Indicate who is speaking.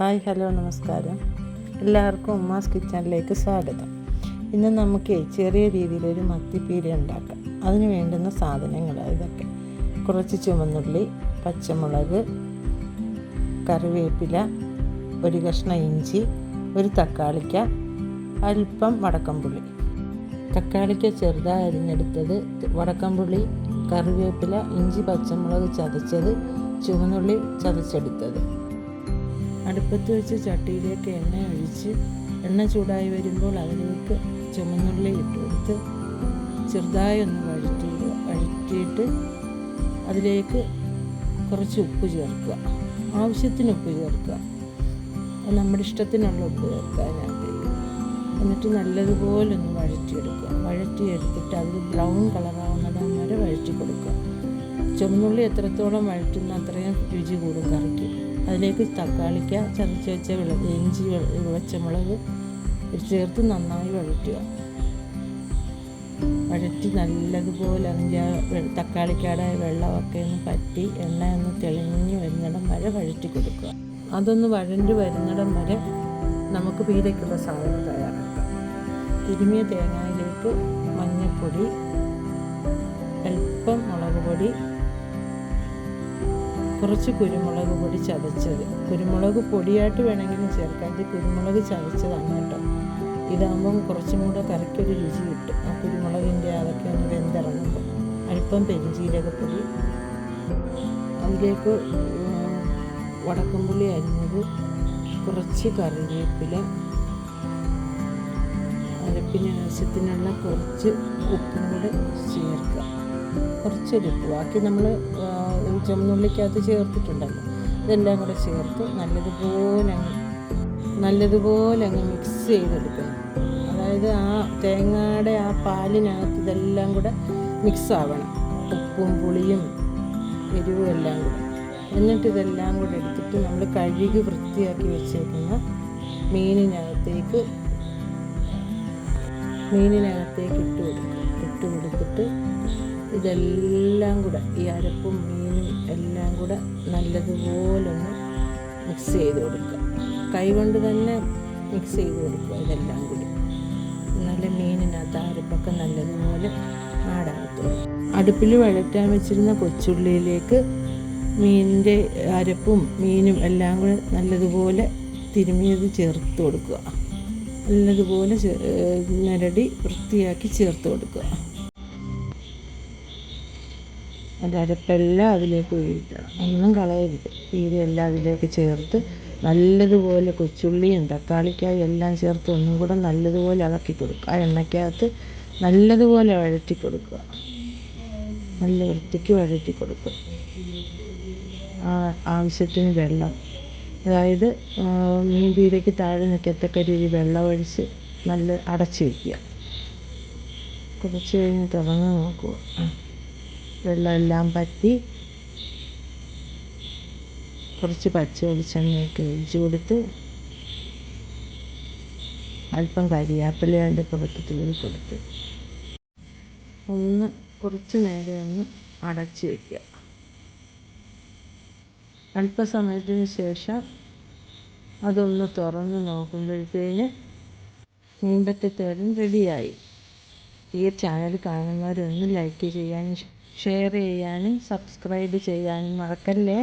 Speaker 1: Hi hello നമസ്കാരം. എല്ലാവർക്കും ഉമ്മാസ് കിച്ചണിലേക്ക് സ്വാഗതം. ഇന്ന് നമുക്ക് ചെറിയ രീതിയിലൊരു മത്തിപ്പീര ഉണ്ടാക്കാം. അതിന് വേണ്ടുന്ന സാധനങ്ങൾ ഇതൊക്കെ. കുറച്ച് ചുമന്നുള്ളി പച്ചമുളക് കറിവേപ്പില ഒരു കഷ്ണം ഇഞ്ചി ഒരു തക്കാളിക്ക അല്പം വടക്കംപുളി തക്കാളിക്ക ചെറുതായി അരിഞ്ഞെടുത്തത് വടക്കംപുളി കറിവേപ്പില ഇഞ്ചി പച്ചമുളക് ചതച്ചത് ചുവന്നുള്ളി ചതച്ചെടുത്തത്. അടുപ്പത്ത് വെച്ച് ചട്ടിയിലേക്ക് എണ്ണ ഒഴിച്ച് എണ്ണ ചൂടായി വരുമ്പോൾ അതിലേക്ക് ചുമന്നുള്ളി ഇട്ട് ചെറുതായി ഒന്ന് വഴറ്റി വഴറ്റിയിട്ട് അതിലേക്ക് കുറച്ച് ഉപ്പ് ചേർക്കുക. ആവശ്യത്തിന് ഉപ്പ് ചേർക്കുക. നമ്മുടെ ഇഷ്ടത്തിനുള്ള ഉപ്പ് ചേർക്കുക അതിനകത്തേക്ക് എന്നിട്ട് നല്ലതുപോലെ ഒന്ന് വഴറ്റിയെടുക്കുക. വഴറ്റിയെടുത്തിട്ട് അത് ബ്രൗൺ കളറാവുന്നിടം വരെ വഴറ്റി കൊടുക്കുക. ചുമന്നുള്ളി എത്രത്തോളം വഴറ്റുന്ന അത്രയും രുചി കൂടും കറിക്ക്. അതിലേക്ക് തക്കാളിക്ക ചതച്ച് വെച്ച വെള്ള ഇഞ്ചി പച്ചമുളക് ചേർത്ത് നന്നായി വഴറ്റുക. വഴറ്റി നല്ലതുപോലെ അതിന്റെ ആ തക്കാളിക്കയുടെ വെള്ളമൊക്കെ ഒന്ന് പറ്റി എണ്ണ ഒന്ന് തെളിഞ്ഞ് വരുന്നിടം വരെ വഴറ്റി കൊടുക്കുക. അതൊന്ന് വഴണ്ട് വരുന്നിടം വരെ നമുക്ക് പീരയ്ക്കുള്ള സാധനം തയ്യാറാക്കാം. തിരുമിയ തേങ്ങയിലേക്ക് മഞ്ഞൾപ്പൊടി അല്പം മുളക് പൊടി കുറച്ച് കുരുമുളക് പൊടി ചതച്ചത്. കുരുമുളക് പൊടിയായിട്ട് വേണമെങ്കിലും ചേർക്കാം. ഇത് കുരുമുളക് ചതച്ചതാണ് കേട്ടോ. ഇതാകുമ്പം കുറച്ചും കൂടെ കറിക്കൊരു രുചി കിട്ടും. ആ കുരുമുളകിന്റെ അതൊക്കെ ഒന്ന് വെന്തിറങ്ങുമ്പോൾ അല്പം പെരിഞ്ചീരകപ്പൊടി. അതിലേക്ക് വടക്കമ്പുള്ളി അരിഞ്ഞത് കുറച്ച് കറിവേപ്പില. അരപ്പിന് ആവശ്യത്തിനുള്ള കുറച്ച് ഉപ്പും കൂടെ ചേർക്കുക. കുറച്ചൊരു ഉപ്പ്. ബാക്കി നമ്മൾ ചുമന്നുള്ളിക്കകത്ത് ചേർത്തിട്ടുണ്ടല്ലോ. ഇതെല്ലാം കൂടെ ചേർത്ത് നല്ലതുപോലെ അങ്ങ് നല്ലതുപോലെ അങ്ങ് മിക്സ് ചെയ്തെടുക്കുക. അതായത് ആ തേങ്ങയുടെ ആ പാലിനകത്ത് ഇതെല്ലാം കൂടെ മിക്സ് ആവണം. ഉപ്പും പുളിയും എരിവും എല്ലാം കൂടെ. എന്നിട്ട് ഇതെല്ലാം കൂടെ എടുത്തിട്ട് നമ്മൾ കഴുകി വൃത്തിയാക്കി വെച്ചേക്കുന്ന മീനിനകത്തേക്ക് മീനിനകത്തേക്ക് ഇട്ട് കൊടുക്കുക. ഇട്ട് കൊടുത്തിട്ട് ഇതെല്ലാം കൂടെ ഈ അരപ്പും മീനും എല്ലാം കൂടെ നല്ലതുപോലെ ഒന്ന് മിക്സ് ചെയ്ത് കൊടുക്കുക. കൈകൊണ്ട് തന്നെ മിക്സ് ചെയ്ത് കൊടുക്കുക ഇതെല്ലാം കൂടി. നല്ല മീനിനകത്ത് അരപ്പൊക്കെ നല്ലതുപോലെ ആടാകത്തു അടുപ്പിൽ വഴറ്റാൻ വെച്ചിരുന്ന കൊച്ചുള്ളിയിലേക്ക് മീനിന്റെ അരപ്പും മീനും എല്ലാം കൂടെ നല്ലതുപോലെ തിരുമിയത് ചേർത്ത് കൊടുക്കുക. നല്ലതുപോലെ ഞരടി വൃത്തിയാക്കി ചേർത്ത് കൊടുക്കുക. അതിന്റെ അരപ്പെല്ലാം അതിലേക്ക് ഒഴിക്കണം ഒന്നും കളയരുത്. തീരെയെല്ലാം അതിലേക്ക് ചേർത്ത് നല്ലതുപോലെ കൊച്ചുള്ളിയും തക്കാളിക്കായും എല്ലാം ചേർത്ത് ഒന്നും കൂടെ നല്ലതുപോലെ ഇളക്കി കൊടുക്കുക. ആ എണ്ണയ്ക്കകത്ത് നല്ലതുപോലെ വഴറ്റി കൊടുക്കുക. നല്ല വൃത്തിക്ക് വഴറ്റി കൊടുക്കുക. ആ ആവശ്യത്തിന് വെള്ളം. അതായത് മീൻ പീരയ്ക്ക് താഴെ നിൽക്കത്തക്ക രീതി വെള്ളം ഒഴിച്ച് നല്ല അടച്ച് വയ്ക്കുക. കുറച്ച് കഴിഞ്ഞ് തുറന്ന് നോക്കുക. വെള്ളമെല്ലാം പറ്റി കുറച്ച് പച്ച വെളിച്ചെണ്ണയൊക്കെ ഒഴിച്ച് കൊടുത്ത് അല്പം കരിയാപ്പില അതിന്റെ പുറത്ത് തൂവി കൊടുത്ത് ഒന്ന് കുറച്ച് നേരം ഒന്ന് അടച്ച് വയ്ക്കുക അല്പസമയത്തിന് ശേഷം അതൊന്ന് തുറന്ന് നോക്കുമ്പോഴത്തേന് മീൻപറ്റത്തോരൻ റെഡിയായി. ഈ ചാനൽ കാണുന്നവരൊന്ന് ലൈക്ക് ചെയ്യാനും ഷെയർ ചെയ്യാനും സബ്സ്ക്രൈബ് ചെയ്യാനും മറക്കല്ലേ?